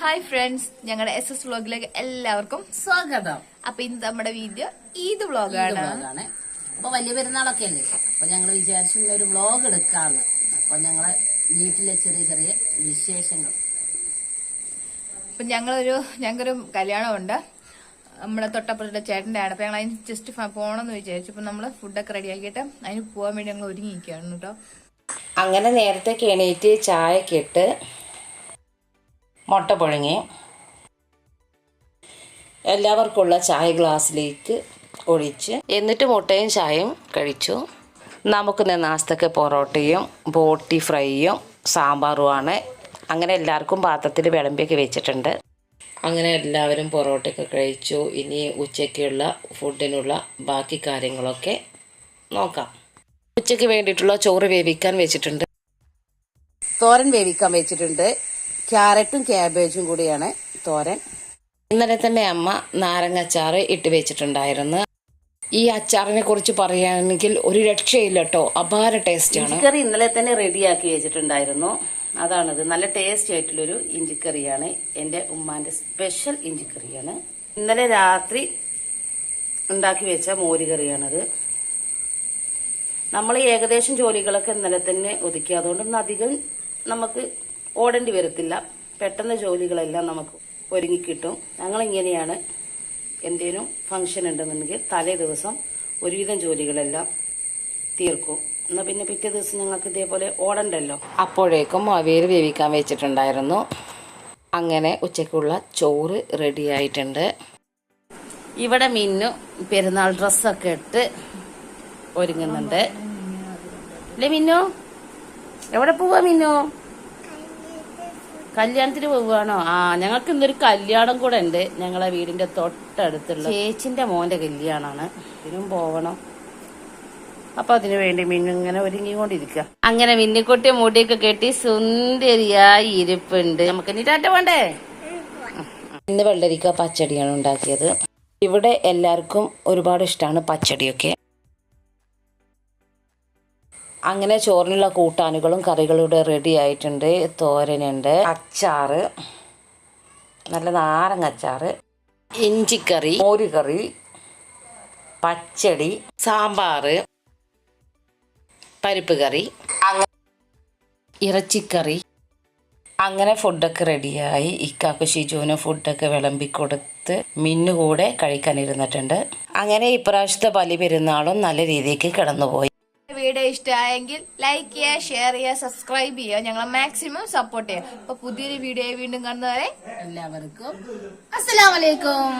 Hi friends ഞങ്ങളുടെ S S വ്ളോഗിലേക്ക് എല്ലാവർക്കും സ്വാഗതം. അപ്പൊ ഇന്ന് നമ്മുടെ വീഡിയോ ഈദ് വ്ളോഗാണ് ആണ് അപ്പൊ വലിയ പെരുന്നാളൊക്കെ അല്ലേ? അപ്പൊ ഞങ്ങൾ വിചാരിച്ചു ഒരു വ്ളോഗ് എടുക്കാന്ന്. അപ്പൊ ഞങ്ങളെ വീട്ടിലെ ചെറിയ ചെറിയ വിശേഷങ്ങൾ. അപ്പൊ ഞങ്ങളൊരു ഞങ്ങൾക്കൊരു കല്യാണമുണ്ട്. നമ്മുടെ തൊട്ടപ്പുറത്തെ ചേട്ടന്റെ ആണ് അപ്പൊ ഞങ്ങൾ അതിന് ജസ്റ്റ് പോകണമെന്ന് വിചാരിച്ചു. അപ്പൊ നമ്മൾ ഫുഡൊക്കെ റെഡിയാക്കിയിട്ട് അതിന് പോകാൻ വേണ്ടി ഞങ്ങൾ ഒരുങ്ങിയിരിക്കുകയാണ് കേട്ടോ. അങ്ങനെ നേരത്തെ എണീറ്റ് ചായക്കിട്ട് മുട്ട പുഴുങ്ങി എല്ലാവർക്കുള്ള ചായ ഗ്ലാസ്സിലേക്ക് ഒഴിച്ച് എന്നിട്ട് മുട്ടയും ചായയും കഴിച്ചു. നമുക്ക് നാസ്തക്ക പൊറോട്ടയും ബോട്ടി ഫ്രൈയും സാമ്പാറുമാണ്. അങ്ങനെ എല്ലാവർക്കും പാത്രത്തിൽ വിളമ്പിയൊക്കെ വെച്ചിട്ടുണ്ട്. അങ്ങനെ എല്ലാവരും പൊറോട്ടയൊക്കെ കഴിച്ചു. ഇനി ഉച്ചയ്ക്കുള്ള ഫുഡിനുള്ള ബാക്കി കാര്യങ്ങളൊക്കെ നോക്കാം. ഉച്ചയ്ക്ക് വേണ്ടിയിട്ടുള്ള ചോറ് വേവിക്കാൻ വെച്ചിട്ടുണ്ട്. തോരൻ വേവിക്കാൻ വെച്ചിട്ടുണ്ട്. ക്യാരറ്റും ക്യാബേജും കൂടിയാണ് തോരൻ. ഇന്നലെ തന്നെ അമ്മ നാരങ്ങച്ചാറ് ഇട്ട് വെച്ചിട്ടുണ്ടായിരുന്നു. ഈ അച്ചാറിനെ കുറിച്ച് പറയുകയാണെങ്കിൽ ഒരു രക്ഷയില്ല കേട്ടോ അപാര ആണ്. ഇഞ്ചിക്കറി ഇന്നലെ തന്നെ റെഡിയാക്കി വെച്ചിട്ടുണ്ടായിരുന്നു. അതാണത്. നല്ല ടേസ്റ്റ് ആയിട്ടുള്ളൊരു ഇഞ്ചിക്കറിയാണ്. എന്റെ ഉമ്മാന്റെ സ്പെഷ്യൽ ഇഞ്ചിക്കറിയാണ്. ഇന്നലെ രാത്രി ഉണ്ടാക്കി വെച്ച മോരുകറിയാണത്. നമ്മൾ ഏകദേശം ജോലികളൊക്കെ ഇന്നലെ തന്നെ ഒതുക്കി. അതുകൊണ്ട് ഇന്ന് അധികം നമുക്ക് ഓടേണ്ടി വരത്തില്ല. പെട്ടെന്ന് ജോലികളെല്ലാം നമുക്ക് ഒരുങ്ങിക്കിട്ടും ഞങ്ങൾ ഇങ്ങനെയാണ് എന്തേലും ഫംഗ്ഷൻ ഉണ്ടെന്നുണ്ടെങ്കിൽ തലേ ദിവസം ഒരുവിധം ജോലികളെല്ലാം തീർക്കും. എന്നാൽ പിന്നെ പിറ്റേ ദിവസം ഞങ്ങൾക്ക് ഇതേപോലെ ഓടണ്ടല്ലോ. അപ്പോഴേക്കും അവർ വേവിക്കാൻ വെച്ചിട്ടുണ്ടായിരുന്നു. അങ്ങനെ ഉച്ചയ്ക്കുള്ള ചോറ് റെഡിയായിട്ടുണ്ട് ഇവിടെ മിന്നു പെരുന്നാൾ ഡ്രസ്സൊക്കെ ഇട്ട് ഒരുങ്ങുന്നുണ്ട്. അല്ലേ മിന്നു? എവിടെ പോവാ മിന്നു? കല്യാണത്തിന് പോവുകയാണോ? ആ ഞങ്ങൾക്ക് ഇന്നൊരു കല്യാണം കൂടെ ഉണ്ട്. ഞങ്ങളെ വീടിന്റെ തൊട്ടടുത്തുള്ള ചേച്ചിന്റെ മോന്റെ കല്യാണാണ്. ഇതിനും പോവണം. അപ്പൊ അതിനു വേണ്ടി മിന്നു ഇങ്ങനെ ഒരുങ്ങിക്കൊണ്ടിരിക്കുക. അങ്ങനെ മിന്നിക്കുട്ടി മുടിയൊക്കെ കെട്ടി സുന്ദരിയായി ഇരിപ്പുണ്ട്. നമുക്ക് ഇനി ടാറ്റ വേണ്ടേ ഇന്ന് വെള്ളരിക്ക പച്ചടിയാണ് ഉണ്ടാക്കിയത്. ഇവിടെ എല്ലാവർക്കും ഒരുപാട് ഇഷ്ടമാണ് പച്ചടിയൊക്കെ. അങ്ങനെ ചോറിനുള്ള കൂട്ടാനുകളും കറികളും ഇവിടെ റെഡി ആയിട്ടുണ്ട്. തോരനുണ്ട്. അച്ചാറ്. നല്ല നാരങ്ങ ഇഞ്ചിക്കറി. മോരുകറി. പച്ചടി. സാമ്പാർ പരിപ്പ് കറി. ഇറച്ചിക്കറി. അങ്ങനെ ഫുഡൊക്കെ റെഡിയായി ഇക്കാക്ക് ഷിജുവിന് ഫുഡൊക്കെ വിളമ്പിക്കൊടുത്ത് മിന്നു കൂടെ കഴിക്കാനിരുന്നിട്ടുണ്ട്. അങ്ങനെ ഇപ്രാവശ്യത്തെ ബലി പെരുന്നാളും നല്ല രീതിക്ക് കിടന്നുപോയി. വീഡിയോ ഇഷ്ടമായെങ്കിൽ ലൈക്ക് ചെയ്യുക ഷെയർ ചെയ്യുക സബ്സ്ക്രൈബ് ചെയ്യുക. ഞങ്ങളെ മാക്സിമം സപ്പോർട്ട് ചെയ്യുക. അപ്പൊ പുതിയൊരു വീഡിയോ വീണ്ടും കാണുന്നവരെ എല്ലാവർക്കും അസ്സലാമലൈക്കും